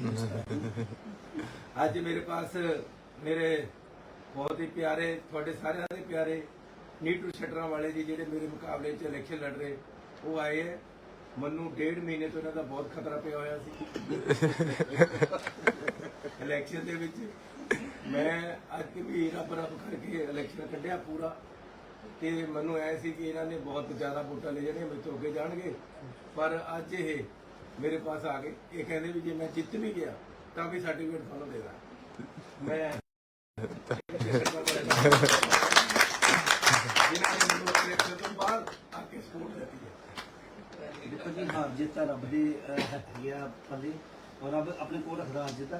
ਅੱਜ ਮੇਰੇ ਪਾਸ ਮੇਰੇ ਬਹੁਤ ਹੀ ਪਿਆਰੇ ਤੁਹਾਡੇ ਸਾਰਿਆਂ ਦੇ ਪਿਆਰੇ ਨੀਟੂ ਸ਼ਟਰਾਂ ਵਾਲੇ ਜੀ ਜਿਹੜੇ ਮੇਰੇ ਮੁਕਾਬਲੇ 'ਚ ਇਲੈਕਸ਼ਨ ਲੜ ਰਹੇ ਉਹ ਆਏ ਹੈ। ਮੈਨੂੰ ਡੇਢ ਮਹੀਨੇ ਤੋਂ ਇਹਨਾਂ ਦਾ ਬਹੁਤ ਖਤਰਾ ਪਿਆ ਹੋਇਆ ਸੀ। ਇਲੈਕਸ਼ਨ ਦੇ ਵਿੱਚ ਮੈਂ ਅੱਜ ਵੀ ਰੱਬ ਰੱਬ ਕਰਕੇ ਇਲੈਕਸ਼ਨ ਕੱਢਿਆ ਪੂਰਾ। ਤੇ ਮੈਨੂੰ ਐ ਸੀ ਕਿ ਇਹਨਾਂ ਨੇ ਬਹੁਤ ਜ਼ਿਆਦਾ ਵੋਟਾਂ ਲੈ ਜਾਣੀਆਂ ਮੇਰੇ ਤੋਂ ਅੱਗੇ ਜਾਣਗੇ। ਪਰ ਅੱਜ ਇਹ ਮੇਰੇ ਪਾਸ ਆ ਗਏ। ਇਹ ਕਹਿੰਦੇ ਵੀ ਜੇ ਮੈਂ ਜਿੱਤ ਵੀ ਗਿਆ ਤਾਂ ਵੀ ਸਰਟੀਫਿਕੇਟ ਤੁਹਾਨੂੰ ਦੇਣਾ ਮੈਂ ਜਿਨ੍ਹਾਂ ਨੇ ਮੈਨੂੰ ਇਲੈਕਸ਼ਨ ਤੋਂ ਬਾਅਦ ਆ ਕੇ ਸਪੋਰਟ ਦਿੱਤੀ ਹੈ ਦੇਖੋ ਜੀ ਹਾਰ ਜਿੱਤ ਤਾਂ ਰੱਬ ਦੇ ਅਹ, ਹੱਥ ਹੀ ਆ ਪੱਲੇ ਔਰ ਰੱਬ ਆਪਣੇ ਕੋਲ ਰੱਖਦਾ ਹਾਰ ਜਿੱਤ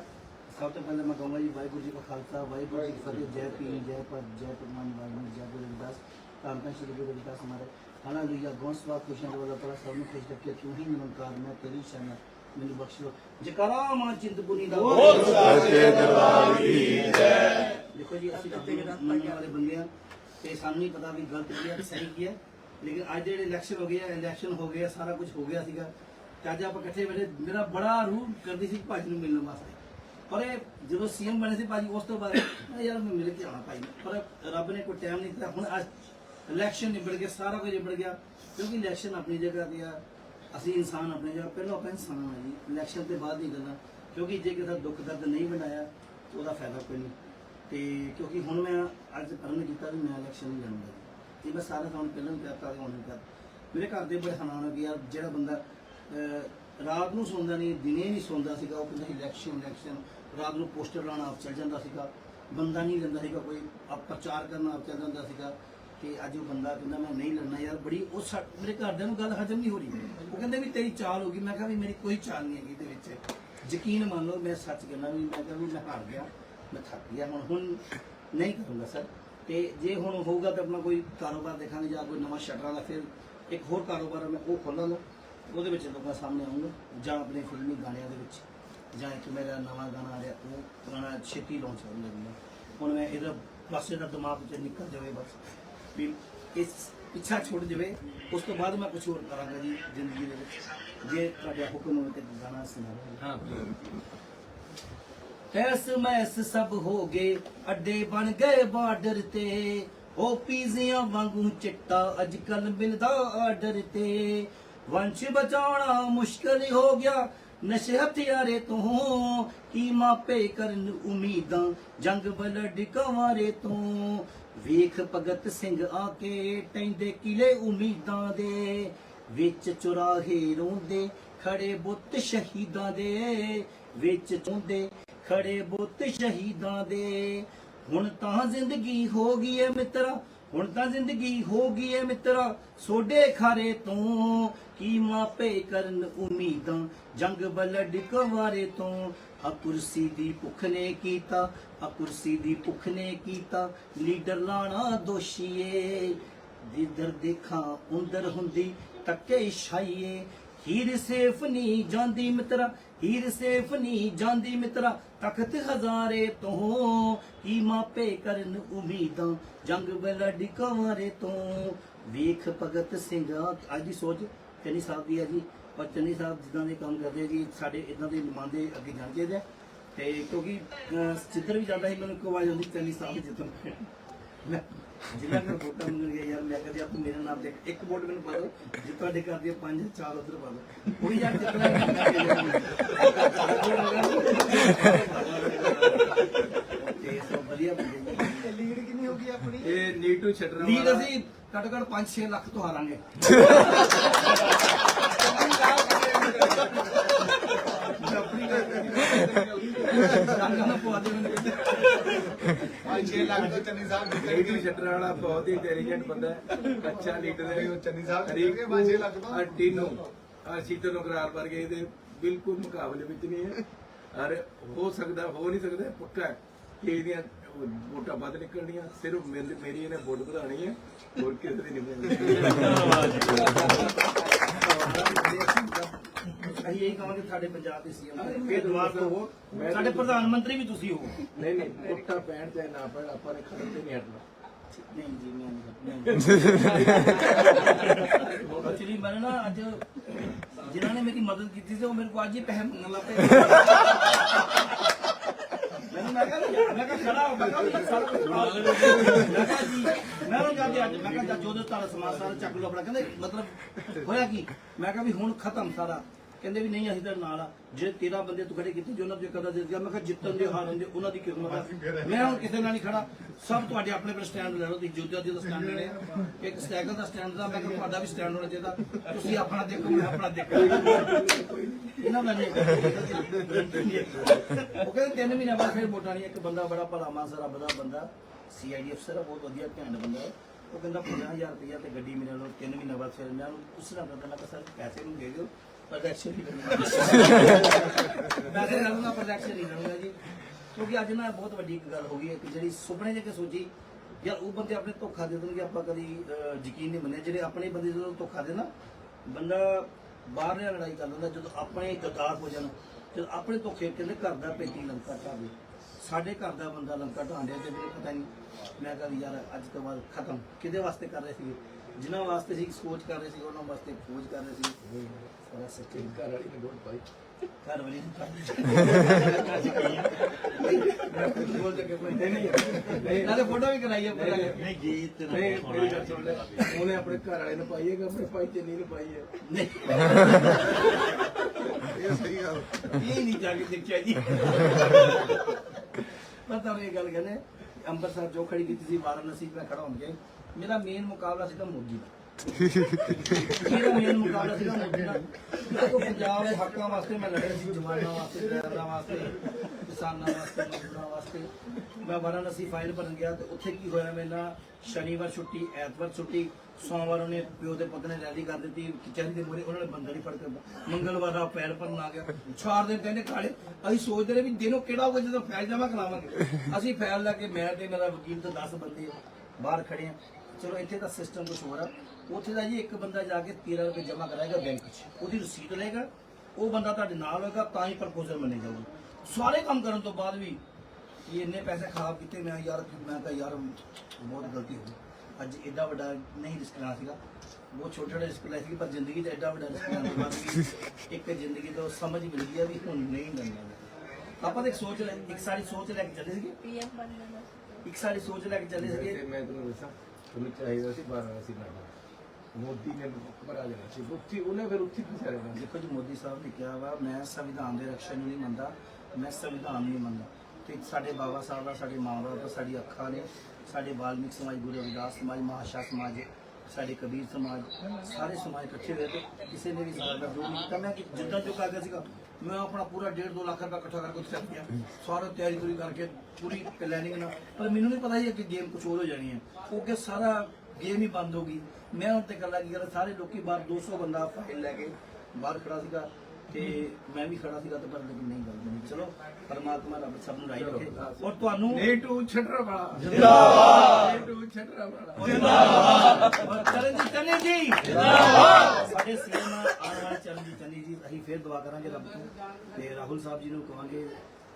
ਸਭ ਤੋਂ ਪਹਿਲਾਂ ਮੈਂ ਕਹੂੰਗਾ ਜੀ ਵਾਹਿਗੁਰੂ ਜੀ ਕਾ ਖਾਲਸਾ ਵਾਹਿਗੁਰੂ ਜੀ ਕੀ ਫਤਿਹ ਜੈ ਪੀਰ ਜੈ ਪਰ ਜੈ ਪਰਮਾਨ ਵਾਹਿਗੁਰੂ ਜੈ ਗੁਰੂ ਰਵਿਦਾਸ ਧੰਨ ਧੰਨ ਸ਼੍ਰੀ ਗੁਰੂ ਰਵਿਦਾਸ ਮਹਾਰਾਜ। ਹਾਲੇਲੂਇਆ ਗੋਸਵਾ ਖੁਸ਼ੀਆਂ ਵਾਲਾ ਪਰਾ ਸਭ ਨੂੰ ਖੁਸ਼ ਰੱਖੇ ਤੂੰ ਹੀ ਨਿਰੰਕਾਰ ਮੈਂ ਤੇਰੀ ਸ਼ਰਨ ਮੈਨੂੰ ਬਖਸ਼ ਲੋ ਜਕਾਰਾ ਮਾਂ ਚਿੰਤਪੁਰਨੀ ਦਾ ਬੋਲ ਸੱਚੇ ਦਰਬਾਰ ਕੀ ਦੇਖੋ ਜੀ ਅਸੀਂ ਰੱਬ ਨੂੰ ਮੰਨਣ ਵਾਲੇ ਬੰਦੇ ਆ ਤੇ ਸਾਨੂੰ ਨਹੀਂ ਪਤਾ ਵੀ ਗਲਤ ਕੀ ਹੈ ਤੇ ਸਹੀ ਕੀ ਹੈ ਲੇਕਿਨ ਅੱਜ ਜਿਹੜੇ ਇਲੈਕਸ਼ਨ ਹੋ ਗਏ ਆ ਇਲੈਕਸ਼ਨ ਹੋ ਗਏ ਆ ਸਾਰਾ ਕੁਝ ਹੋ ਗਿਆ ਸੀਗਾ। ਤੇ ਅੱਜ ਆਪਾਂ ਇਕੱਠੇ ਬੈਠੇ ਮੇਰਾ ਬੜਾ ਰੂਹ ਕਰਦੀ ਸੀ ਭਾਜੀ ਨੂੰ ਮਿਲਣ ਵਾਸਤੇ। ਪਰ ਇਹ ਜਦੋਂ ਸੀਐਮ ਬਣੇ ਸੀ ਭਾਜੀ ਉਸ ਤੋਂ ਬਾਅਦ ਯਾਰ ਮੈਂ ਮਿਲ ਕੇ ਆਉਣਾ ਭਾਈ। ਪਰ ਰੱਬ ਨੇ ਕੋਈ ਟਾਈਮ ਨਹੀਂ ਦਿੱਤਾ। ਹੁਣ ਅੱਜ ਇਲੈਕਸ਼ਨ ਨਿਬੜ ਗਿਆ, ਸਾਰਾ ਕੁਝ ਨਿਬੜ ਗਿਆ, ਕਿਉਂਕਿ ਇਲੈਕਸ਼ਨ ਆਪਣੀ ਜਗ੍ਹਾ ਤੇ ਆ। ਅਸੀਂ ਇਨਸਾਨ ਆਪਣੀ ਜਗ੍ਹਾ, ਪਹਿਲਾਂ ਆਪਾਂ ਇਨਸਾਨ ਆ ਜੀ। ਇਲੈਕਸ਼ਨ ਤੇ ਬਾਅਦ ਦੀ ਗੱਲਾਂ, ਕਿਉਂਕਿ ਜੇ ਕਿਸੇ ਦਾ ਦੁੱਖ ਦਰਦ ਨਹੀਂ ਬਣਾਇਆ, ਤਾਂ ਉਹਦਾ ਫਾਇਦਾ ਕੋਈ ਨਹੀਂ। ਤੇ ਕਿਉਂਕਿ ਹੁਣ ਮੈਂ ਅੱਜ ਪਰਨ ਕੀਤਾ ਵੀ ਮੈਂ ਇਲੈਕਸ਼ਨ ਨਹੀਂ ਲੜੂੰਗਾ ਜੀ। ਇਹ ਮੈਂ ਸਾਰਾ ਤੁਹਾਨੂੰ ਪਹਿਲਾਂ ਵੀ ਕਰਤਾ ਤੇ ਹੁਣ ਵੀ ਕਰ ਮੇਰੇ ਘਰ ਦੇ ਬੜੇ ਹੈਰਾਨ ਹੋ ਗਏ ਯਾਰ, ਜਿਹੜਾ ਬੰਦਾ ਰਾਤ ਨੂੰ ਸੌਂਦਾ ਨਹੀਂ, ਦਿਨੇ ਨਹੀਂ ਸੌਂਦਾ ਸੀਗਾ, ਉਹ ਕਹਿੰਦਾ ਇਲੈਕਸ਼ਨ ਇਲੈਕਸ਼ਨ। ਰਾਤ ਨੂੰ ਪੋਸਟਰ ਲਾਉਣਾ ਆਪ ਚੱਲ ਜਾਂਦਾ ਸੀਗਾ। ਬੰਦਾ ਨਹੀਂ ਲੈਂਦਾ ਸੀਗਾ ਕੋਈ, ਆਪ ਪ੍ਰਚਾਰ ਕਰਨਾ ਆਪ ਚੱਲ ਜਾਂਦਾ ਸੀਗਾ। ਕਿ ਅੱਜ ਉਹ ਬੰਦਾ ਕਹਿੰਦਾ ਮੈਂ ਨਹੀਂ ਲੜਨਾ ਯਾਰ ਬੜੀ ਉਹ ਸਾ- ਮੇਰੇ ਘਰਦਿਆਂ ਨੂੰ ਗੱਲ ਹਜਮ ਨਹੀਂ ਹੋ ਰਹੀ। ਉਹ ਕਹਿੰਦੇ ਵੀ ਤੇਰੀ ਚਾਲ ਹੋ ਗਈ। ਮੈਂ ਕਿਹਾ ਵੀ ਮੇਰੀ ਕੋਈ ਚਾਲ ਨਹੀਂ ਹੈਗੀ ਇਹਦੇ ਵਿੱਚ। ਯਕੀਨ ਮੰਨ ਲਓ ਮੈਂ ਸੱਚ ਕਹਿੰਦਾ ਵੀ ਮੈਂ ਕਿਹਾ ਵੀ ਮੈਂ ਹਾਰ ਗਿਆ ਮੈਂ ਥੱਕ ਗਿਆ। ਹੁਣ ਹੁਣ ਨਹੀਂ ਕਰੂੰਗਾ ਸਰ। ਤੇ ਜੇ ਹੁਣ ਹੋਊਗਾ ਤਾਂ ਆਪਣਾ ਕੋਈ ਕਾਰੋਬਾਰ ਦੇਖਾਂਗੇ ਜਾਂ ਕੋਈ ਨਵਾਂ ਸ਼ਟਰਾਂ ਦਾ ਫਿਰ ਇੱਕ ਹੋਰ ਕਾਰੋਬਾਰ ਆ, ਮੈਂ ਉਹ ਖੋਲਾਂਗਾ ਉਹਦੇ ਵਿੱਚ ਲੋਕਾਂ ਸਾਹਮਣੇ ਆਉਂਗਾ ਜਾਂ ਆਪਣੇ ਫਿਲਮੀ ਗਾਣਿਆਂ ਦੇ ਵਿੱਚ। ਜਾਂ ਇੱਕ ਮੇਰਾ ਨਵਾਂ ਗਾਣਾ ਆ ਰਿਹਾ ਉਹ ਪੁਰਾਣਾ ਛੇਤੀ ਲਾਂਚ ਕਰਨ ਲੱਗੂਗਾ ਹੁਣ ਮੈਂ ਇਹਦਾ ਪਾਸੇ ਦਾ ਦਿਮਾਗ ਚ ਨਿਕਲ ਜਾਵੇ ਬਸ। ਵੀ ਇਸ ਪਿੱਛਾ ਛੁੱਟ ਜਾਵੇ ਉਸ ਤੋਂ ਬਾਅਦ ਮੈਂ ਕੁਝ ਹੋਰ ਕਰਾਂਗਾ ਜੀ ਜ਼ਿੰਦਗੀ ਦੇ ਵਿੱਚ। ਜੇ ਤੁਹਾਡਾ ਹੁਕਮ ਹੋਵੇ ਤੇ ਗਾਣਾ ਸੁਣਾਵਾਂਗਾ ਹਾਂ ਐਸ ਮੈਸ ਸਭ ਹੋ ਗਏ ਅੱਡੇ ਬਣ ਗਏ ਬਾਰਡਰ ਤੇ। ਉਹ ਪੀਜ਼ਿਆਂ ਵਾਂਗੂ ਚਿੱਟਾ ਅੱਜ ਕੱਲ ਮਿਲਦਾ ਆਰਡਰ ਤੇ। ਵੰਸ਼ ਬਚਾਉਣਾ ਮੁਸ਼ਕਲ ਹੋ ਗਿਆ ਨਸ਼ੇ ਹਥਿਆਰੇ ਤੋਂ। ਕੀ ਮਾਪੇ ਕਰਨ ਉਮੀਦਾਂ ਜੰਗ ਬਲਡ ਕਵਾਰੇ ਤੋਂ। ਵੇਖ ਭਗਤ ਸਿੰਘ ਆ ਕੇ ਟੈਂਦੇ ਕਿਲੇ ਉਮੀਦਾਂ ਦੇ ਵਿੱਚ ਚੁਰਾਹੇ ਰੋਂਦੇ, ਖੜੇ ਬੁੱਤ ਸ਼ਹੀਦਾਂ ਦੇ ਵਿੱਚ ਚੁੰਦੇ, ਖੜੇ ਬੁੱਤ ਸ਼ਹੀਦਾਂ ਦੇ। ਹੁਣ ਤਾਂ ਜ਼ਿੰਦਗੀ ਹੋ ਗਈ ਏ ਮਿੱਤਰਾ, ਹੁਣ ਤਾਂ ਜ਼ਿੰਦਗੀ ਹੋ ਗਈ ਏ ਮਿੱਤਰਾ, ਸੋਡੇ ਖਾਰੇ ਤੋਂ ਕੀ ਮਾਪੇ ਕਰਨ ਉਮੀਦਾਂ? ਜੰਗ ਬਲਡ ਕਵਾਰੇ ਤੋਂ ਆ ਕੁਰਸੀ ਦੀ ਭੁੱਖ ਨੇ ਕੀਤਾ ਆ ਦੀ ਭੁੱਖ ਨੇ ਕੀਤਾ। ਲੀਡਰ ਲਾਣਾ ਦੋਸ਼ੀਏ, ਜਿੱਧਰ ਦੇਖਾਂ ਉੰਦਰ ਹੁੰਦੀ ਤੱਕੇ ਛਾਈਏ। ਹੀਰ ਸੇਫ ਨਹੀਂ ਜਾਂਦੀ ਮਿੱਤਰਾ, ਹੀਰ ਸੇਫ ਨਹੀਂ ਜਾਂਦੀ ਮਿੱਤਰਾ, ਤਖਤ ਹਜ਼ਾਰੇ ਤੋਂ ਕੀ ਮਾਪੇ ਕਰਨ ਉਮੀਦਾਂ, ਜੰਗ ਬਲਡ ਕਵਾਰੇ ਤੋਂ। ਵੇਖ ਭਗਤ ਸਿੰਘ, ਅੱਜ ਸੋਚ ਚੰਨੀ ਸਾਹਿਬ ਦੀ ਹੈ ਜੀ। ਪਰ ਚੰਨੀ ਸਾਹਿਬ ਜਿੱਦਾਂ ਦੇ ਕੰਮ ਕਰਦੇ ਆ ਜੀ ਸਾਡੇ ਇਦਾਂ ਦੇ ਨੁਮਾਇੰਦੇ ਅੱਗੇ ਜਾਣ ਚਾਹੀਦੇ ਆ। ਤੇ ਕਿਉਂਕਿ ਅਹ, ਜਿੱਧਰ ਵੀ ਜਾਂਦਾ ਸੀ ਮੈਨੂੰ ਇੱਕ ਆਵਾਜ਼ ਆਉਂਦੀ ਚੰਨੀ ਸਾਹਿਬ ਜਿੱਤਣ ਮੈਂ ਜਿੰਨਾ ਕਰ ਵੋਟਾਂ ਮੰਗਣ ਗਿਆ ਯਾਰ ਮੈਂ ਕਹਦੀ ਆਪ ਮੇਰੇ ਨਾਮ ਤੇ ਇੱਕ ਵੋਟ ਮੈਨੂੰ ਪਾ ਦਿਓ ਜੇ ਤੁਹਾਡੇ ਘਰ ਦੀਆਂ ਪੰਜ ਚਾਰ ਉਧਰ ਪਾ ਦਿਓ। ਕੋਈ ਯਾਰ ਜਿੱਤਣਾ ਤੇ ਸਭ ਵਧੀਆ ਬੰਦੇ ਜੀ ਲੀਡ ਕਿੰਨੀ ਹੋ ਗਈ ਆਪਣੀ? ਇਹ ਨੀਟੂ ਸ਼ਟਰਾਂ ਲੀਡ ਵਾਲਾ ਅਸੀਂ ਘੱਟੋ ਘੱਟ 5-6 ਲੱਖ ਤੋਂ ਹਾਰਾਂਗੇ। 5-6 ਲੱਖ ਤੋਂ ਚੰਨੀ ਸਾਹਿਬ ਨੀਟੂ ਜਿੱਤਣਗੇ ਸ਼ਟਰਾਂ ਵਾਲਾ ਬਹੁਤ ਹੀ ਇੰਟੈਲੀਜੈਂਟ ਬੰਦਾ ਹੈ। ਅੱਛਾ ਲੀਡਰ ਹੈ ਉਹ ਚੰਨੀ ਸਾਹਿਬ ਲੱਖ ਤੋਂ। ਸ਼ੀਤਲ ਨਗਰਾਲ ਵਰਗੇ ਇਹਦੇ ਬਿਲਕੁਲ ਮੁਕਾਬਲੇ ਵਿੱਚ ਨਹੀਂ ਹੈ। ਸਕਦਾ ਹੋ ਨਹੀਂ ਸਕਦਾ ਪੱਕਾ ਹੈ। ਕਿ ਇਹਦੀਆਂ ਵੋਟਾਂ ਵੱਧ ਨਿਕਲਣੀਆਂ ਸਿਰਫ ਮੇਰੀ ਮੇਰੀ ਇਹਨੇ ਵੋਟ ਵਧਾਣੀ ਹੈ ਹੋਰ ਕਿਸੇ ਦੀ ਨਹੀਂ ਵਧਾਉਣੀ। ਅਸੀਂ ਇਹੀ ਕਹਾਂਗੇ ਸਾਡੇ ਪੰਜਾਬ ਦੇ ਸੀਐਮ ਫੇਰ ਦੁਬਾਰਾ ਤੋਂ ਹੋ ਸਾਡੇ ਪ੍ਰਧਾਨ ਮੰਤਰੀ ਵੀ ਤੁਸੀਂ ਹੋ। ਨਹੀਂ ਨਹੀਂ ਵੋਟਾਂ ਪੈਣ ਚਾਹੇ ਨਾ ਪੈਣ ਆਪਾਂ ਨੇ ਖੜਨ ਤੇ ਨਹੀਂ ਹਟਣਾ। ਨਹੀਂ ਜੀ ਮੈਂ ਨਹੀਂ ਐਕਚੁਅਲੀ ਮੈਂ ਨਾ ਅੱਜ ਜਿਨ੍ਹਾਂ ਨੇ ਮੇਰੀ ਮਦਦ ਕੀਤੀ ਸੀ ਉਹ ਮੇਰੇ ਕੋਲ ਅੱਜ ਹੀ ਪੈਸੇ ਮੰਗਣ ਲੱਗ ਪਏ। ਮੈਨੂੰ ਮੈਂ ਕਿਹਾ ਮੈਂ ਕਿਹਾ ਖੜਾ ਹੋ, ਮੈਂ ਕਿਹਾ ਵੀ ਮੈਂ ਕਿਹਾ ਜੀ, ਮੈਂ ਉਹ ਜਾਂਦੇ ਅੱਜ। ਮੈਂ ਕਿਹਾ ਜੋ ਜੋ ਤੁਹਾਡਾ ਸਮਾਨ, ਸਾਰਾ ਚੱਕ ਲਓ ਆਪਣਾ। ਕਹਿੰਦੇ, ਮਤਲਬ ਹੋਇਆ ਕੀ? ਮੈਂ ਕਿਹਾ ਵੀ ਹੁਣ ਖਤਮ ਸਾਰਾ। ਕਹਿੰਦੇ ਵੀ ਨਹੀਂ ਅਸੀਂ ਤਾਂ ਨਾਲ ਆ। ਜਿਹੜੇ 13 ਬੰਦੇ ਤੂੰ ਖੜੇ ਕੀਤੇ ਜੋ ਉਹਨਾਂ ਦੇ ਕਦਾ ਦੇ ਗਿਆ ਮੈਂ ਕਿਹਾ ਜਿੱਤਣ ਦੇ ਹਾਰਨ ਦੇ ਉਹਨਾਂ ਦੀ ਕਿਸਮਤ ਆ। ਮੈਂ ਹੁਣ ਕਿਸੇ ਨਾਲ ਨਹੀਂ ਖੜਾ। ਸਭ ਤੁਹਾਡੇ ਆਪਣੇ ਆਪਣੇ ਸਟੈਂਡ ਲੈ ਲਓ ਤੁਸੀਂ ਜੋਧਾ ਜੀ ਦਾ ਸਟੈਂਡ ਲੈਣੇ ਆ। ਇੱਕ ਸਾਈਕਲ ਦਾ ਸਟੈਂਡ ਦਾ ਮੈਂ ਕਿਹਾ ਤੁਹਾਡਾ ਵੀ ਸਟੈਂਡ ਹੋਣਾ ਚਾਹੀਦਾ। ਤੁਸੀਂ ਆਪਣਾ ਦੇਖੋ ਮੈਂ ਆਪਣਾ ਦੇਖਾਂ। ਇਹਨਾਂ ਦਾ ਨਹੀਂ ਉਹ ਕਹਿੰਦੇ ਤਿੰਨ ਮਹੀਨੇ ਬਾਅਦ ਫਿਰ ਵੋਟਾਂ ਨਹੀਂ ਇੱਕ ਬੰਦਾ ਬੜਾ ਭਲਾ ਮਾਨਸਾ ਰੱਬ ਦਾ ਬੰਦਾ। ਸੀਆਈਡੀ ਅਫਸਰ ਆ ਬਹੁਤ ਵਧੀਆ ਘੈਂਟ ਬੰਦਾ ਹੈ। ਉਹ ਕਹਿੰਦਾ 50000 ਰੁਪਇਆ ਤੇ ਗੱਡੀ ਮੇਰੇ ਨਾਲ ਤਿੰਨ ਮਹੀਨੇ ਬਾਅਦ ਫਿਰ ਮੈਂ ਉਸ ਤਰ੍ਹਾਂ ਕਰਦਾ ਮੈਂ ਕਿਹਾ ਸਰ ਪੈਸੇ ਨੂੰ ਦੇ ਦਿਓ। ਪ੍ਰੋਡਕਸ਼ਨ ਨਹੀਂ ਕਰਨਾ। ਪੈਸੇ ਲਊਂਗਾ ਪ੍ਰੋਡਕਸ਼ਨ ਨਹੀਂ ਲਊਂਗਾ ਜੀ। ਕਿਉਂਕਿ ਅੱਜ ਨਾ ਬਹੁਤ ਵੱਡੀ ਇੱਕ ਗੱਲ ਹੋ ਗਈ ਹੈ ਕਿ ਜਿਹੜੀ ਸੁਪਨੇ ਜੇ ਕੇ ਸੋਚੀ ਯਾਰ ਉਹ ਬੰਦੇ ਆਪਣੇ ਧੋਖਾ ਦੇ ਦੇਣਗੇ, ਆਪਾਂ ਕਦੀ ਯਕੀਨ ਨਹੀਂ ਮੰਨਿਆ। ਜਿਹੜੇ ਆਪਣੇ ਬੰਦੇ ਜਦੋਂ ਧੋਖਾ ਦੇ ਨਾ, ਬੰਦਾ ਬਾਹਰ ਨਾਲ ਲੜਾਈ ਕਰ ਲੈਂਦਾ, ਜਦੋਂ ਆਪਣੇ ਗਦਾਰ ਹੋ ਜਾਣ, ਜਦੋਂ ਆਪਣੇ ਧੋਖੇ ਕਹਿੰਦੇ ਘਰ ਦਾ ਪੇਟੀ ਲੰਕਾ ਢਾਵੇ। ਸਾਡੇ ਘਰ ਦਾ ਬੰਦਾ ਲੰਕਾ ਢਾਂਡਿਆ ਤੇ ਮੈਨੂੰ ਪਤਾ ਨਹੀਂ, ਮੈਂ ਕਿਹਾ ਵੀ ਯਾਰ ਅੱਜ ਤੋਂ ਬਾਅਦ ਖਤਮ। ਕਿਹਦੇ ਵਾਸਤੇ ਕਰ ਰਹੇ ਸੀਗੇ? ਜਿਨ੍ਹਾਂ ਵਾਸਤੇ ਸੀ ਸੋਚ ਕਰ ਰਹੇ ਸੀ ਉਹਨਾਂ ਵਾਸਤੇ ਖੋਜ ਕਰ ਰਹੇ ਸੀ। ਸਾਰਾ ਸੱਚੇ ਘਰ ਵਾਲੀ ਨੇ ਵੋਟ ਪਾਈ। ਘਰ ਵਾਲੀ ਨੂੰ ਬੋਲ ਕੇ ਕੋਈ ਨਹੀਂ ਨਹੀਂ ਨਾਲੇ ਫੋਟੋ ਵੀ ਕਰਾਈ ਪੂਰਾ। ਨਹੀਂ ਨਹੀਂ ਮੇਰੀ ਗੱਲ ਸੁਣ ਲੈ। ਉਹਨੇ ਆਪਣੇ ਘਰ ਵਾਲੇ ਨੂੰ ਪਾਈ ਹੈ ਕਿ ਆਪਣੇ ਭਾਈ ਚੰਨੀ ਨੂੰ ਪਾਈ ਹੈ? ਨਹੀਂ। ਇਹ ਸਹੀ ਗੱਲ। ਇਹ ਨਹੀਂ ਜਾ ਕੇ ਦੇਖਿਆ ਜੀ। ਮੈਂ ਤੁਹਾਨੂੰ ਇਹ ਗੱਲ ਕਹਿੰਦੇ ਅੰਮ੍ਰਿਤਸਰ ਜੋ ਖੜੀ ਕੀਤੀ ਸੀ ਵਾਰਾਣਸੀ ਮੈਂ ਖੜਾ ਹੋਣਗੇ ਮੇਰਾ ਮੇਨ ਮੁਕਾਬਲਾ ਸੀਗਾ ਮੋਦੀ ਦਾ। ਮੇਰਾ ਮੇਨ ਮੁਕਾਬਲਾ ਸੀਗਾ ਮੋਦੀ ਦਾ। ਦੇਖੋ ਪੰਜਾਬ ਦੇ ਹੱਕਾਂ ਵਾਸਤੇ ਮੈਂ ਲੜਿਆ ਸੀ, ਜਵਾਨਾਂ ਵਾਸਤੇ ਡਰਾਈਵਰਾਂ ਵਾਸਤੇ, ਕਿਸਾਨਾਂ ਵਾਸਤੇ, ਮਜ਼ਦੂਰਾਂ ਵਾਸਤੇ, ਮੈਂ ਵਾਰਾਣਸੀ ਫਾਈਲ ਭਰਨ ਗਿਆ ਤੇ ਉੱਥੇ ਕੀ ਹੋਇਆ ਮੇਰੇ ਸ਼ਨੀਵਾਰ ਛੁੱਟੀ, ਐਤਵਾਰ ਛੁੱਟੀ, ਸੋਮਵਾਰ ਉਹਨੇ ਪਿਓ ਦੇ ਪੁੱਤ ਨੇ ਰੈਲੀ ਕਰ ਦਿੱਤੀ, ਕਚਹਿਰੀ ਦੇ ਮੂਹਰੇ ਉਹਨਾਂ ਨੇ ਬੰਦਾ ਨਹੀਂ ਫੜ ਕੇ ਮੰਗਲਵਾਰ ਦਾ ਪੈਰ ਭਰਨ ਆ ਗਿਆ। ਚਾਰ ਦਿਨ ਕਹਿੰਦੇ, ਕਾਲੇ, ਅਸੀਂ ਸੋਚਦੇ ਰਹੇ ਵੀ ਦਿਨੋਂ ਕਿਹੜਾ ਹੋਊਗਾ ਜਦੋਂ ਫੈਲ ਜਮਾ ਕਰਾਵਾਂਗੇ ਅਸੀਂ ਫੈਲ ਲੈ ਕੇ ਮੈਂ ਤੇ ਮੇਰਾ ਵਕੀਲ ਤੇ 10 ਬੰਦੇ ਬਾਹਰ ਖੜੇ ਆ। ਚਲੋ ਇੱਥੇ ਦਾ ਸਿਸਟਮ ਕੁਝ ਹੋਰ ਆ। ਉੱਥੇ ਦਾ ਜੀ ਇੱਕ ਬੰਦਾ ਜਾ ਕੇ 13 ਰੁਪਏ ਜਮਾ ਕਰਾਏਗਾ ਬੈਂਕ 'ਚ। ਉਹਦੀ ਰਸੀਦ ਲਏਗਾ ਉਹ ਬੰਦਾ ਤੁਹਾਡੇ ਨਾਲ ਹੋਏਗਾ ਤਾਂ ਹੀ ਪ੍ਰਪੋਜ਼ਲ ਮੰਨੇ ਜਾਊਗੀ। ਸਾਰੇ ਕੰਮ ਕਰਨ ਤੋਂ ਬਾਅਦ ਵੀ ਇਹ ਇੰਨੇ ਪੈਸੇ ਖਰਾਬ ਕੀਤੇ ਮੈਂ ਯਾਰ ਮੈਂ ਤਾਂ ਯਾਰ ਬਹੁਤ ਗਲਤੀ ਹੋ ਗਈ। ਅੱਜ ਐਡਾ ਵੱਡਾ ਨਹੀਂ ਰਿਸਕ ਲੈਣਾ ਸੀਗਾ। ਬਹੁਤ ਛੋਟਾ ਜਿਹਾ ਰਿਸਕ ਲਿਆ ਸੀ ਪਰ ਜ਼ਿੰਦਗੀ 'ਚ ਐਡਾ ਵੱਡਾ ਰਿਸਕ ਲੈਣ ਤੋਂ ਬਾਅਦ ਵੀ ਇੱਕ ਜ਼ਿੰਦਗੀ ਤੋਂ ਸਮਝ ਮਿਲਦੀ ਆ ਵੀ ਹੁਣ ਨਹੀਂ ਲੈਣਾ ਆਪਾਂ ਤਾਂ ਇੱਕ ਸੋਚ ਲੈ ਇੱਕ ਸਾਡੀ ਸੋਚ ਲੈ ਕੇ ਚੱਲੇ ਸੀਗੇ। ਪੀਐਮ ਬਣ ਜਾਣਾ ਇੱਕ ਸਾਡੀ ਸੋਚ ਲੈ ਕੇ ਚੱਲੇ ਸੀਗੇ। ਮੈਂ ਤੁਹਾਨੂੰ ਦੱਸਾਂ ਤੁਹਾਨੂੰ ਚਾਹੀਦਾ ਸੀ ਵਾਰਾਣਸੀ ਨਾਲ ਮੋਦੀ ਨੇ ਬਰਾ ਦੇਣਾ ਸੀ। ਉੱਥੇ ਉਹਨੇ ਫਿਰ ਉੱਥੇ ਫਸਿਆ ਰਹਿਣਾ ਸੀ? ਦੇਖੋ ਜੀ, ਮੋਦੀ ਸਾਹਿਬ ਨੇ ਕਿਹਾ ਵਾ, ਮੈਂ ਸੰਵਿਧਾਨ ਦੇ ਰਕਸ਼ਾ ਨੂੰ ਨਹੀਂ ਮੰਨਦਾ, ਮੈਂ ਸੰਵਿਧਾਨ ਨੂੰ ਨਹੀਂ ਮੰਨਦਾ। ਤੇ ਸਾਡੇ ਬਾਬਾ ਸਾਹਿਬ ਦਾ ਸਾਡੇ ਮਾਂ ਬਾਪ ਦਾ ਸਾਡੀ ਅੱਖਾਂ ਨੇ, ਸਾਡੇ ਵਾਲਮੀਕ ਸਮਾਜ, ਗੁਰੂ ਰਵਿਦਾਸ ਸਮਾਜ, ਮਹਾਸ਼ਾ ਸਮਾਜ, ਸਾਡੇ ਕਬੀਰ ਸਮਾਜ, ਸਾਰੇ ਸਮਾਜ ਇਕੱਠੇ ਹੋਏ ਤੇ ਕਿਸੇ ਨੇ ਵੀ ਸਾਡਾ ਜੋ ਨਹੀਂ ਕੀਤਾ। ਮੈਂ ਕਿ ਜਿੱਦਾਂ ਜੋ ਕਾਗਜ਼ ਸੀਗਾ ਮੈਂ ਆਪਣਾ ਪੂਰਾ 1.5 2 ਲੱਖ ਰੁਪਏ ਇਕੱਠਾ ਕਰਕੇ ਉੱਥੇ ਚੱਲ ਗਿਆ ਸਾਰਾ ਤਿਆਰੀ ਤੁਰੀ ਕਰਕੇ ਪੂਰੀ ਪਲੈਨਿੰਗ ਨਾਲ। ਪਰ ਮੈਨੂੰ ਨਹੀਂ ਪਤਾ ਸੀ ਕਿ ਗੇਮ ਕੁਝ ਹੋਰ ਹੋ ਜਾਣੀ ਹੈ। ਉਹ ਕਿ ਸਾਰਾ ਗੇਮ ਹੀ ਬੰਦ ਹੋ ਗਈ। ਮੈਂ ਹੁਣ ਤੇ ਗੱਲਾਂ ਕੀ ਕਰ ਸਾਰੇ ਲੋਕੀ ਬਾਹਰ 200 ਬੰਦਾ ਫਾਈਲ ਲੈ ਕੇ ਬਾਹਰ ਖੜਾ ਸੀਗਾ ਤੇ ਮੈਂ ਵੀ ਖੜਾ ਸੀਗਾ ਤੇ ਪਰ ਲੇਕਿਨ ਨਹੀਂ ਗੱਲ ਬਣੀ। ਚਲੋ ਪਰਮਾਤਮਾ ਰੱਬ ਸਭ ਨੂੰ ਰਾਈ ਰੱਖੇ। ਔਰ ਤੁਹਾਨੂੰ ਨੇਟੂ ਛੱਡਰ ਵਾਲਾ। ਜਿੰਦਾਬਾਦ। ਨੇਟੂ ਛੱਡਰ ਵਾਲਾ। ਔਰ ਚਰਨਜੀਤ ਚੰਨੀ ਜੀ। ਸਾਡੇ ਸੀਐਮ ਆਉਣ ਵਾਲੇ ਜੀ ਅਸੀਂ ਫੇਰ ਦੁਆ ਕਰਾਂਗੇ ਰੱਬ ਤੋਂ ਤੇ ਰਾਹੁਲ ਸਾਹਿਬ ਜੀ ਨੂੰ ਕਹਾਂਗੇ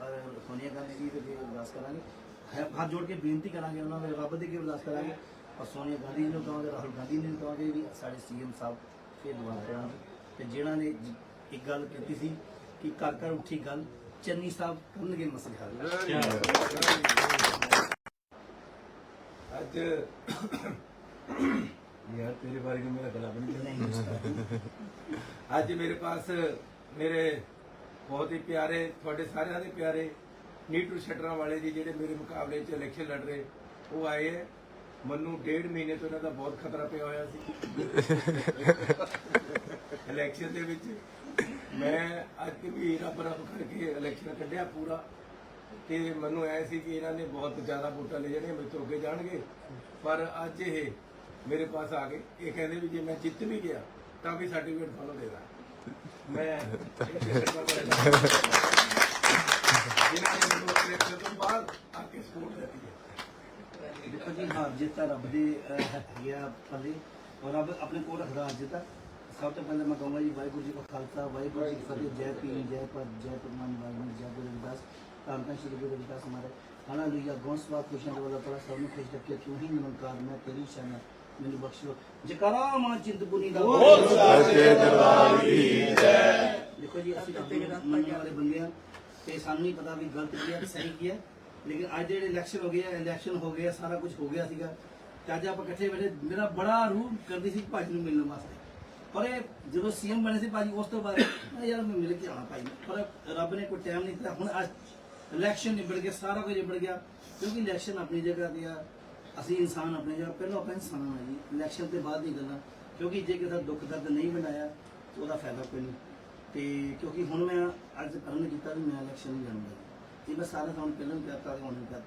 ਔਰ ਸੋਨੀਆ ਗਾਂਧੀ ਜੀ ਦੇ ਅਰਦਾਸ ਕਰਾਂਗੇ। ਹੱਥ ਜੋੜ ਕੇ ਬੇਨਤੀ ਕਰਾਂਗੇ ਉਹਨਾਂ ਦੇ ਰੱਬ ਦੇ ਅੱਗੇ ਅਰਦਾਸ ਕਰਾਂਗੇ। ਔਰ ਸੋਨੀਆ ਗਾਂਧੀ ਜੀ ਨੂੰ ਕਹਾਂਗੇ ਰਾਹੁਲ ਗਾਂਧੀ ਜੀ ਨੂੰ ਕਹਾਂਗੇ ਵੀ ਸਾਡੇ ਸੀਐਮ ਸਾਹਿਬ ਫੇਰ ਦੁਆ ਕਰਾਂਗੇ। ਤੇ ਜਿਹਨਾਂ ਨੇ ਇੱਕ ਗੱਲ ਕੀਤੀ ਸੀ ਕਿ ਘਰ ਘਰ ਉੱਠੀ ਗੱਲ ਚੰਨੀ ਸਾਹਿਬ ਕਰਨਗੇ ਮਸਲੇ ਹੱਲ ਅੱਜ ਯਾਰ ਤੇਰੇ ਬਾਰੇ में मेरा गला बन ਨਹੀਂ ਅੱਜ ਮੇਰੇ ਪਾਸ ਮੇਰੇ ਬਹੁਤ ਹੀ ਪਿਆਰੇ ਤੁਹਾਡੇ ਸਾਰਿਆਂ ਦੇ ਪਿਆਰੇ ਨੀਟੂ ਸ਼ਟਰਾਂ ਵਾਲੇ ਜੀ ਜਿਹੜੇ ਮੇਰੇ ਮੁਕਾਬਲੇ 'ਚ ਇਲੈਕਸ਼ਨ ਲੜ ਰਹੇ ਉਹ ਆਏ ਹੈ ਮੈਨੂੰ ਡੇਢ ਮਹੀਨੇ ਤੋਂ ਇਹਨਾਂ ਦਾ ਬਹੁਤ ਖਤਰਾ ਪਿਆ ਹੋਇਆ ਸੀ ਇਲੈਕਸ਼ਨ ਦੇ ਵਿੱਚ ਮੈਂ ਅੱਜ ਵੀ ਰੱਬ ਰੱਬ ਕਰਕੇ ਇਲੈਕਸ਼ਨ ਕੱਢਿਆ ਪੂਰਾ ਤੇ ਮੈਨੂੰ ਐ ਸੀ ਕਿ ਇਹਨਾਂ ਨੇ ਬਹੁਤ ਜ਼ਿਆਦਾ ਵੋਟਾਂ ਲੈ ਜਾਣੀਆਂ ਮੇਰੇ ਤੋਂ ਅੱਗੇ ਜਾਣਗੇ ਪਰ ਅੱਜ ਇਹ ਮੇਰੇ ਪਾਸ ਆ ਗਏ ਇਹ ਕਹਿੰਦੇ ਵੀ ਜੇ ਮੈਂ ਜਿੱਤ ਵੀ ਗਿਆ ਤਾਂ ਵੀ ਸਰਟੀਫਿਕੇਟ ਤੁਹਾਨੂੰ ਦੇਣਾ ਮੈਂ ਜਿਨ੍ਹਾਂ ਨੇ ਮੈਨੂੰ ਇਲੈਕਸ਼ਨ ਤੋਂ ਬਾਅਦ ਆ ਕੇ ਸਪੋਰਟ ਦਿੱਤੀ ਹੈ ਦੇਖੋ ਜੀ ਹਾਰ ਜਿੱਤ ਤਾਂ ਰੱਬ ਦੇ ਅਹ, ਆ ਪੱਲੇ ਔਰ ਰੱਬ ਆਪਣੇ ਕੋਲ ਰੱਖਦਾ ਹਾਰ ਜਿੱਤ ਸਭ ਤੋਂ ਪਹਿਲਾਂ ਮੈਂ ਕਹੂੰਗਾ ਜੀ ਵਾਹਿਗੁਰੂ ਜੀ ਕਾ ਖਾਲਸਾ ਵਾਹਿਗੁਰੂ ਜੀ ਕੀ ਫਤਿਹ ਜੈ ਪੀਰ ਜੈ ਪਰ ਜੈ ਪਰਮਾਨ ਵਾਹਿਗੁਰੂ ਜੈ ਗੁਰੂ ਰਵਿਦਾਸ ਧੰਨ ਧੰਨ ਸ਼੍ਰੀ ਗੁਰੂ ਰਵਿਦਾਸ ਹਮਾਰੇ ਹਾਲੇਲੂਇਆ ਗੋਸਵਾ ਖੁਸ਼ੀਆਂ ਵਾਲਾ ਪੜਾ ਸਭ ਨੂੰ ਖੁਸ਼ ਰੱਖੇ ਤੂੰ ਹੀ ਨਿਮੰਕਾਰ ਮੈਂ ਤੇਰੀ ਸ਼ਰਨ ਮੈਨੂੰ ਬਖਸ਼ੋ ਜਕਾਰਾ ਮਾਂ ਚਿੰਤਪੁਰਨੀ ਦਾ ਸੱਚੇ ਦਰਬਾਰ ਕੀ ਦੇਖੋ ਜੀ ਅਸੀਂ ਤਾਂ ਮੰਨਣ ਵਾਲੇ ਬੰਦੇ ਆ ਤੇ ਸਾਨੂੰ ਨਹੀਂ ਪਤਾ ਵੀ ਗਲਤ ਕੀ ਹੈ ਤੇ ਸਹੀ ਕੀ ਹੈ ਲੇਕਿਨ ਅੱਜ ਜਿਹੜੇ ਇਲੈਕਸ਼ਨ ਹੋ ਗਏ ਆ ਇਲੈਕਸ਼ਨ ਹੋ ਗਏ ਆ ਸਾਰਾ ਕੁਝ ਹੋ ਗਿਆ ਸੀਗਾ। ਤੇ ਅੱਜ ਆਪਾਂ ਇਕੱਠੇ ਬੈਠੇ ਮੇਰਾ ਬੜਾ ਰੂਹ ਕਰਦੀ ਸੀ ਭਾਜੀ ਨੂੰ ਮਿਲਣ ਵਾਸਤੇ। ਪਰ ਇਹ ਜਦੋਂ ਸੀਐਮ ਬਣੇ ਸੀ ਭਾਜੀ ਉਸ ਤੋਂ ਬਾਅਦ ਮੈਂ ਯਾਰ ਮੈਂ ਮਿਲ ਕੇ ਆਉਣਾ ਭਾਈ। ਪਰ ਰੱਬ ਨੇ ਕੋਈ ਟਾਈਮ ਨਹੀਂ ਦਿੱਤਾ। ਹੁਣ ਅੱਜ ਇਲੈਕਸ਼ਨ ਨਿਬੜ ਗਿਆ ਸਾਰਾ ਕੁਝ ਨਿਬੜ ਗਿਆ। ਕਿਉਂਕਿ ਇਲੈਕਸ਼ਨ ਆਪਣੀ ਜਗ੍ਹਾ ਤੇ ਆ। ਅਸੀਂ ਇਨਸਾਨ ਆਪਣੇ ਜਿਹੜਾ ਪਹਿਲਾਂ ਆਪਾਂ ਇਨਸਾਨ ਆ ਜੀ ਇਲੈਕਸ਼ਨ ਤੇ ਬਾਅਦ ਦੀ ਗੱਲਾਂ ਕਿਉਂਕਿ ਜੇ ਕਿਸੇ ਦਾ ਦੁੱਖ ਦਰਦ ਨਹੀਂ ਬਣਾਇਆ, ਤਾਂ ਉਹਦਾ ਫਾਇਦਾ ਕੋਈ ਨਹੀਂ। ਤੇ ਕਿਉਂਕਿ ਹੁਣ ਮੈਂ ਅੱਜ ਕਰਨ ਕੀਤਾ ਵੀ ਮੈਂ ਇਲੈਕਸ਼ਨ ਨਹੀਂ ਲੜੂੰਗਾ ਜੀ। ਇਹ ਮੈਂ ਸਾਰਾ ਤੁਹਾਨੂੰ ਪਹਿਲਾਂ ਵੀ ਕਹਤਾ ਹੁਣ ਵੀ ਕਹਤਾ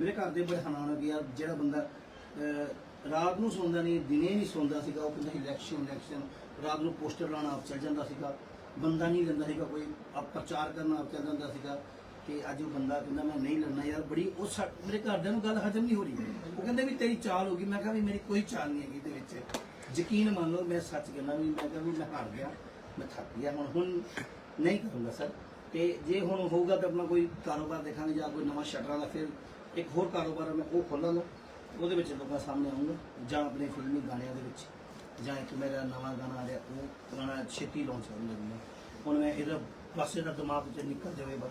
ਮੇਰੇ ਘਰ ਦੇ ਬੜੇ ਹੈਰਾਨ ਹੋ ਗਏ ਯਾਰ ਜਿਹੜਾ ਬੰਦਾ ਰਾਤ ਨੂੰ ਸੌਂਦਾ ਨਹੀਂ, ਦਿਨੇ ਨਹੀਂ ਸੌਂਦਾ ਸੀਗਾ, ਉਹ ਕਹਿੰਦਾ ਇਲੈਕਸ਼ਨ ਇਲੈਕਸ਼ਨ ਰਾਤ ਨੂੰ ਪੋਸਟਰ ਲਾਉਣਾ ਆਪ ਚੱਲ ਜਾਂਦਾ ਸੀਗਾ। ਬੰਦਾ ਨਹੀਂ ਲੈਂਦਾ ਸੀਗਾ ਕੋਈ, ਆਪ ਪ੍ਰਚਾਰ ਕਰਨਾ ਆਪ ਚੱਲ ਜਾਂਦਾ ਸੀਗਾ। ਕਿ ਅੱਜ ਉਹ ਬੰਦਾ ਕਹਿੰਦਾ ਮੈਂ ਨਹੀਂ ਲੜਨਾ ਯਾਰ। ਬੜੀ ਉਹ ਸਾ- ਮੇਰੇ ਘਰਦਿਆਂ ਨੂੰ ਗੱਲ ਹਜਮ ਨਹੀਂ ਹੋ ਰਹੀ। ਉਹ ਕਹਿੰਦੇ ਵੀ ਤੇਰੀ ਚਾਲ ਹੋ ਗਈ। ਮੈਂ ਕਿਹਾ ਵੀ ਮੇਰੀ ਕੋਈ ਚਾਲ ਨਹੀਂ ਹੈਗੀ ਇਹਦੇ ਵਿੱਚ। ਯਕੀਨ ਮੰਨ ਲਓ ਮੈਂ ਸੱਚ ਕਹਿੰਦਾ ਵੀ ਮੈਂ ਕਿਹਾ ਵੀ ਮੈਂ ਹਾਰ ਗਿਆ। ਮੈਂ ਥੱਕ ਗਿਆ। ਹੁਣ ਹੁਣ ਨਹੀਂ ਕਰੂੰਗਾ ਸਰ। ਤੇ ਜੇ ਹੁਣ ਹੋਊਗਾ ਤਾਂ ਆਪਣਾ ਕੋਈ ਕਾਰੋਬਾਰ ਦੇਖਾਂਗੇ ਜਾਂ ਕੋਈ ਨਵਾਂ ਸ਼ਟਰਾਂ ਦਾ ਫਿਰ ਇੱਕ ਹੋਰ ਕਾਰੋਬਾਰ ਆ, ਮੈਂ ਉਹ ਖੋਲਾਂਗਾ ਉਹਦੇ ਵਿੱਚ ਲੋਕਾਂ ਸਾਹਮਣੇ ਆਉਂਗਾ ਜਾਂ ਆਪਣੇ ਫਿਲਮੀ ਗਾਣਿਆਂ ਦੇ ਵਿੱਚ। ਜਾਂ ਇੱਕ ਮੇਰਾ ਨਵਾਂ ਗਾਣਾ ਆ ਰਿਹਾ ਉਹ ਪੁਰਾਣਾ ਛੇਤੀ ਲਾਂਚ ਕਰਨ ਲੱਗੂਗਾ ਹੁਣ ਮੈਂ ਇਹਦਾ ਪਾਸੇ ਦਾ ਦਿਮਾਗ ਚ ਨਿਕਲ ਜਾਵੇ ਬਸ।